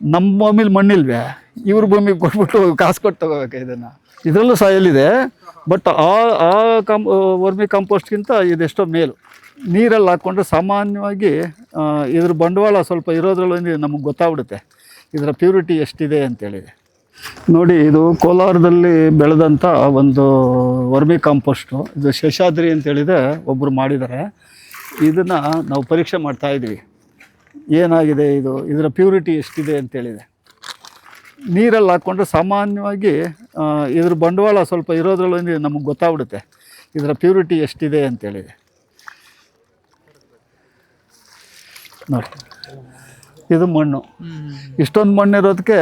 ನಮ್ಮ ಭೂಮಿಲಿ ಮಣ್ಣಿಲ್ವೇ? ಇವ್ರ ಭೂಮಿಗೆ ಕೊಟ್ಬಿಟ್ಟು ಕಾಸು ಕೊಟ್ಟು ತಗೋಬೇಕು ಇದನ್ನು. ಇದರಲ್ಲೂ ಸಾಯಲಿದೆ ಬಟ್ ಆ ಆ ಕಂ, ವರ್ಮಿ ಕಾಂಪೋಸ್ಟ್ಗಿಂತ ಇದೆಷ್ಟೋ ಮೇಲು. ನೀರಲ್ಲಿ ಹಾಕ್ಕೊಂಡ್ರೆ ಸಾಮಾನ್ಯವಾಗಿ ಇದ್ರ ಬಂಡವಾಳ ಸ್ವಲ್ಪ ಇರೋದ್ರಲ್ಲಿ ನಮಗೆ ಗೊತ್ತಾಗ್ಬಿಡುತ್ತೆ. ಇದರ ಪ್ಯೂರಿಟಿ ಎಷ್ಟಿದೆ ಅಂತೇಳಿ ನೋಡಿ, ಇದು ಕೋಲಾರದಲ್ಲಿ ಬೆಳೆದಂಥ ಒಂದು ವರ್ಮಿ ಕಾಂಪೋಸ್ಟು. ಇದು ಶೇಷಾದ್ರಿ ಅಂತೇಳಿದೆ ಒಬ್ಬರು ಮಾಡಿದ್ದಾರೆ ಇದನ್ನು ನಾವು ಪರೀಕ್ಷೆ ಮಾಡ್ತಾ ಇದ್ವಿ. ಏನಾಗಿದೆ ಇದು? ಇದರ ಪ್ಯೂರಿಟಿ ಎಷ್ಟಿದೆ ಅಂತೇಳಿದೆ ನೀರಲ್ಲಿ ಹಾಕ್ಕೊಂಡ್ರೆ ಸಾಮಾನ್ಯವಾಗಿ ಇದ್ರ ಬಂಡವಾಳ ಸ್ವಲ್ಪ ಇರೋದ್ರಲ್ಲಿ ನಮಗೆ ಗೊತ್ತಾಗ್ಬಿಡುತ್ತೆ. ಇದರ ಪ್ಯೂರಿಟಿ ಎಷ್ಟಿದೆ ಅಂತೇಳಿದೆ ನೋಡಿ. ಇದು ಮಣ್ಣು. ಇಷ್ಟೊಂದು ಮಣ್ಣು ಇರೋದಕ್ಕೆ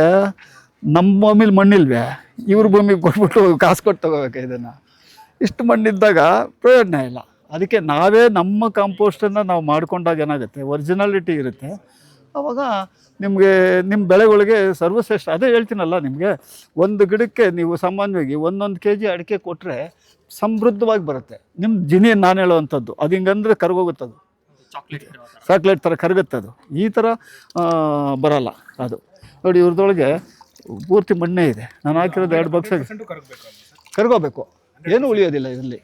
ನಮ್ಮ ಭೂಮಿಲಿ ಮಣ್ಣಿಲ್ವೇ? ಇವ್ರ ಭೂಮಿಗೆ ಕೊಟ್ಬಿಟ್ಟು ಕಾಸು ಕೊಟ್ಟು ತಗೋಬೇಕು ಇದನ್ನು? ಇಷ್ಟು ಮಣ್ಣಿದ್ದಾಗ ಪ್ರಯೋಜನ ಇಲ್ಲ. ಅದಕ್ಕೆ ನಾವೇ ನಮ್ಮ ಕಾಂಪೋಸ್ಟನ್ನು ನಾವು ಮಾಡಿಕೊಂಡಾಗ ಏನಾಗುತ್ತೆ? ಒರಿಜಿನಾಲಿಟಿ ಇರುತ್ತೆ. ಆವಾಗ ನಿಮಗೆ ನಿಮ್ಮ ಬೆಳೆಗಳಿಗೆ ಸರ್ವಶ್ರೇಷ್ಠ. ಅದೇ ಹೇಳ್ತೀನಲ್ಲ ನಿಮಗೆ ಒಂದು ಗಿಡಕ್ಕೆ ನೀವು ಸಾಮಾನ್ಯವಾಗಿ ಒಂದೊಂದು ಕೆ ಜಿ ಅಡಿಕೆ ಕೊಟ್ಟರೆ ಸಮೃದ್ಧವಾಗಿ ಬರುತ್ತೆ. ನಿಮ್ಮ ಜಿನಿ ನಾನು ಹೇಳುವಂಥದ್ದು. ಅದು ಹಿಂಗಂದ್ರೆ ಕರ್ಗೋಗುತ್ತದು ಚಾಕ್ಲೇಟ್ ಥರ ಕರಗುತ್ತೆ ಅದು. ಈ ಥರ ಬರಲ್ಲ ಅದು. ನೋಡಿ ಇವ್ರದೊಳಗೆ ಪೂರ್ತಿ ಮಣ್ಣೇ ಇದೆ. ನಾನು ಹಾಕಿರೋದು ಎರಡು ಬಾಕ್ಸ್ ಕರ್ಗೋಬೇಕು. ಏನು ಉಳಿಯೋದಿಲ್ಲ ಇದರಲ್ಲಿ.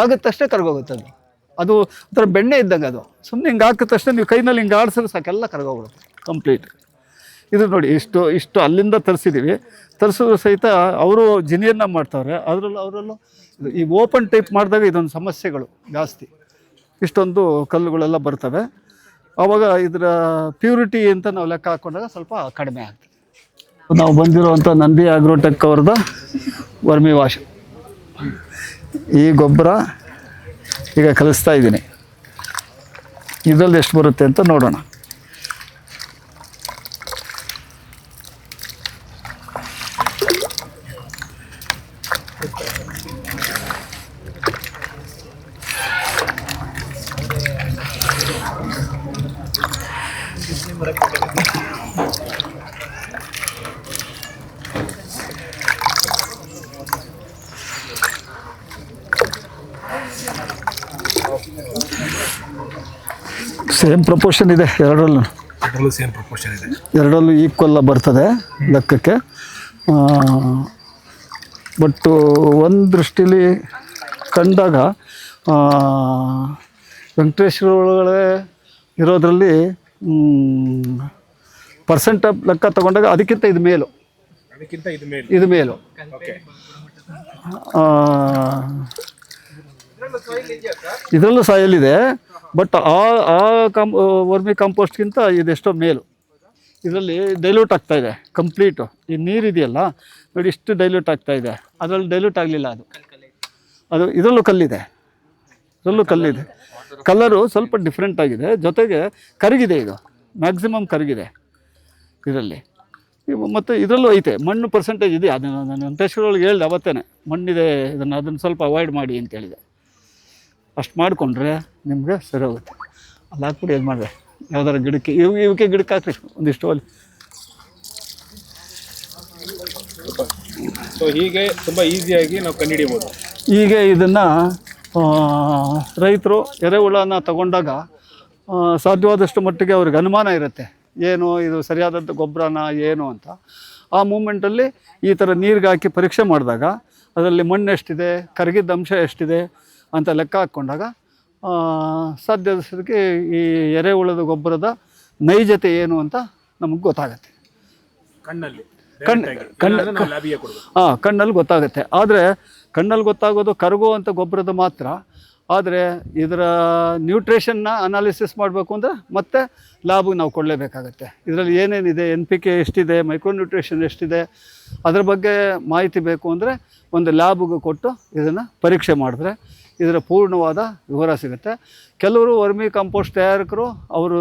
ಆಗುತ್ತಷ್ಟೇ ಕರ್ಗೋಗುತ್ತೆ ಅದು ಅದು ಒಂಥರ ಬೆಣ್ಣೆ ಇದ್ದಂಗೆ ಅದು. ಸುಮ್ಮನೆ ಹಿಂಗೆ ಹಾಕಿದ ತಕ್ಷಣ ನೀವು ಕೈನಲ್ಲಿ ಹಿಂಗೆ ಆಡಿಸಿದ್ರೆ ಸಾಕೆಲ್ಲ ಕರ್ಗೋಗ್ಬಿಡುತ್ತೆ. ಕಂಪ್ಲೀಟ್ ಇದು ನೋಡಿ ಇಷ್ಟು ಇಷ್ಟು ಅಲ್ಲಿಂದ ತರಿಸಿದ್ದೀವಿ. ತರಿಸಿದ್ರು ಸಹಿತ ಅವರು ಜಿನಿಯರ್ನ ಮಾಡ್ತಾವ್ರೆ. ಅದರಲ್ಲೂ ಅವರಲ್ಲೂ ಈ ಓಪನ್ ಟೈಪ್ ಮಾಡಿದಾಗ ಇದೊಂದು ಸಮಸ್ಯೆಗಳು ಜಾಸ್ತಿ. ಇಷ್ಟೊಂದು ಕಲ್ಲುಗಳೆಲ್ಲ ಬರ್ತವೆ. ಆವಾಗ ಇದರ ಪ್ಯೂರಿಟಿ ಅಂತ ನಾವು ಲೆಕ್ಕ ಹಾಕೊಂಡಾಗ ಸ್ವಲ್ಪ ಕಡಿಮೆ ಆಗ್ತದೆ. ನಾವು ಬಂದಿರುವಂಥ ನಂದಿ ಆಗ್ರೋಟೆಕ್ ಅವ್ರದ್ದು ವರ್ಮಿ ವಾಶ್. ಈ ಗೊಬ್ಬರ ಈಗ ಕಲಿಸ್ತಾ ಇದ್ದೀನಿ. ಇದರಲ್ಲಿ ಎಷ್ಟು ಬರುತ್ತೆ ಅಂತ ನೋಡೋಣ. ಸೇಮ್ ಪ್ರಪೋರ್ಷನ್ ಇದೆ ಎರಡರಲ್ಲೂ. ಅದರಲ್ಲೂ ಸೇಮ್ ಪ್ರಪೋರ್ಷನ್ ಇದೆ. ಎರಡರಲ್ಲೂ ಈಕ್ವಲ್ ಬರ್ತದೆ ಲೆಕ್ಕಕ್ಕೆ. ಬಟ್ ಒಂದು ದೃಷ್ಟಿಲಿ ಕಂಡಾಗ ವೆಂಕಟೇಶ್ವರ ಒಳಗಡೆ ಇರೋದರಲ್ಲಿ ಪರ್ಸೆಂಟ್ ಆಫ್ ಲೆಕ್ಕ ತಗೊಂಡಾಗ ಅದಕ್ಕಿಂತ ಇದು ಮೇಲು. ಅದಕ್ಕಿಂತ ಇದು ಮೇಲೆ. ಇದರಲ್ಲೂ ಸಾಯಲ್ ಇದೆ ಬಟ್ ಆ ಆ ಕಂ, ವರ್ಮಿ ಕಾಂಪೋಸ್ಟ್ಗಿಂತ ಇದೆಷ್ಟೋ ಮೇಲು. ಇದರಲ್ಲಿ ಡೈಲ್ಯೂಟ್ ಆಗ್ತಾ ಇದೆ ಕಂಪ್ಲೀಟು ಈ ನೀರಿದೆಯಲ್ಲ ನೋಡಿ ಇಷ್ಟು ಡೈಲ್ಯೂಟ್ ಆಗ್ತಾ ಇದೆ. ಅದರಲ್ಲಿ ಡೈಲ್ಯೂಟ್ ಆಗಲಿಲ್ಲ ಅದು. ಅದು ಇದರಲ್ಲೂ ಕಲ್ಲಿದೆ. ಇದರಲ್ಲೂ ಕಲ್ಲಿದೆ. ಕಲರು ಸ್ವಲ್ಪ ಡಿಫ್ರೆಂಟ್ ಆಗಿದೆ. ಜೊತೆಗೆ ಕರಗಿದೆ ಇದು. ಮ್ಯಾಕ್ಸಿಮಮ್ ಕರಗಿದೆ ಇದರಲ್ಲಿ. ಮತ್ತು ಇದರಲ್ಲೂ ಐತೆ. ಮಣ್ಣು ಪರ್ಸೆಂಟೇಜ್ ಇದೆ ಅದನ್ನು ನಾನು ವೆಂಕಟೇಶ್ವರೊಳಗೆ ಹೇಳಿದೆ ಅವತ್ತೇ ಮಣ್ಣಿದೆ, ಇದನ್ನು ಅದನ್ನು ಸ್ವಲ್ಪ ಅವಾಯ್ಡ್ ಮಾಡಿ ಅಂತ ಹೇಳಿದೆ. ಅಷ್ಟು ಮಾಡಿಕೊಂಡ್ರೆ ನಿಮಗೆ ಸರಿ ಹೋಗುತ್ತೆ. ಅಲ್ಲಿ ಹಾಕ್ಬಿಟ್ಟು ಇದು ಮಾಡಿದೆ. ಯಾವ್ದಾರ ಗಿಡಕ್ಕೆ ಇವು ಇವಕ್ಕೆ ಗಿಡಕ್ಕೆ ಹಾಕ್ರಿ ಒಂದಿಷ್ಟು ಅಲ್ಲಿ ಸೊ ಹೀಗೆ ತುಂಬ ಈಸಿಯಾಗಿ ನಾವು ಕಂಡುಹಿಡಿಯಬಹುದು. ಹೀಗೆ ಇದನ್ನು ರೈತರು ಎರೆಹುಳನ ತಗೊಂಡಾಗ ಸಾಧ್ಯವಾದಷ್ಟು ಮಟ್ಟಿಗೆ ಅವ್ರಿಗೆ ಅನುಮಾನ ಇರುತ್ತೆ. ಏನು ಇದು ಸರಿಯಾದಂಥ ಗೊಬ್ಬರನ ಏನು ಅಂತ. ಆ ಮೂಮೆಂಟಲ್ಲಿ ಈ ಥರ ನೀರಿಗೆ ಹಾಕಿ ಪರೀಕ್ಷೆ ಮಾಡಿದಾಗ ಅದರಲ್ಲಿ ಮಣ್ಣು ಎಷ್ಟಿದೆ ಕರಗಿದ ಅಂಶ ಎಷ್ಟಿದೆ ಅಂತ ಲೆಕ್ಕ ಹಾಕ್ಕೊಂಡಾಗ ಸಾಧ್ಯದಷ್ಟಕ್ಕೆ ಈ ಎರೆಹುಳದ ಗೊಬ್ಬರದ ನೈಜತೆ ಏನು ಅಂತ ನಮಗೆ ಗೊತ್ತಾಗುತ್ತೆ. ಕಣ್ಣಲ್ಲಿ ಕಣ್ಣು ಕಣ್ಣು ಹಾಂ ಕಣ್ಣಲ್ಲಿ ಗೊತ್ತಾಗುತ್ತೆ. ಆದರೆ ಕಣ್ಣಲ್ಲಿ ಗೊತ್ತಾಗೋದು ಕರಗುವಂಥ ಗೊಬ್ಬರದ ಮಾತ್ರ ಆದರೆ ಇದರ ನ್ಯೂಟ್ರಿಷನ್ನ ಅನಾಲಿಸಿಸ್ ಮಾಡಬೇಕು ಅಂದರೆ ಮತ್ತೆ ಲಾಭಕ್ಕೆ ನಾವು ಕೊಡಲೇಬೇಕಾಗತ್ತೆ. ಇದರಲ್ಲಿ ಏನೇನಿದೆ ಎನ್ ಪಿ ಕೆ ಎಷ್ಟಿದೆ ಮೈಕ್ರೋ ನ್ಯೂಟ್ರಿಷನ್ ಎಷ್ಟಿದೆ, ಅದರ ಬಗ್ಗೆ ಮಾಹಿತಿ ಬೇಕು ಅಂದರೆ ಒಂದು ಲ್ಯಾಬ್ಗೆ ಕೊಟ್ಟು ಇದನ್ನು ಪರೀಕ್ಷೆ ಮಾಡಿದ್ರೆ ಇದರ ಪೂರ್ಣವಾದ ವಿವರ ಸಿಗುತ್ತೆ. ಕೆಲವರು ವರ್ಮಿ ಕಾಂಪೋಸ್ಟ್ ತಯಾರಕರು ಅವರು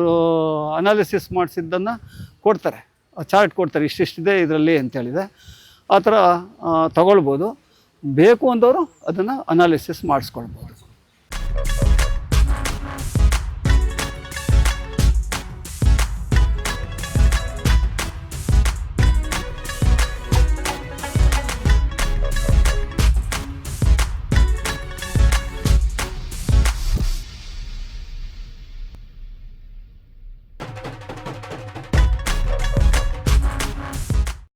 ಅನಾಲಿಸಿಸ್ ಮಾಡಿಸಿದ್ದನ್ನು ಕೊಡ್ತಾರೆ. ಚಾರ್ಟ್ ಕೊಡ್ತಾರೆ, ಇಷ್ಟಿಷ್ಟಿದೆ ಇದರಲ್ಲಿ ಅಂತೇಳಿದೆ ಆ ಥರ ತಗೊಳ್ಬೋದು. ಬೇಕು ಅಂದವರು ಅದನ್ನು ಅನಾಲಿಸಿಸ್ ಮಾಡಿಸ್ಕೊಳ್ಬೋದು. Thank you.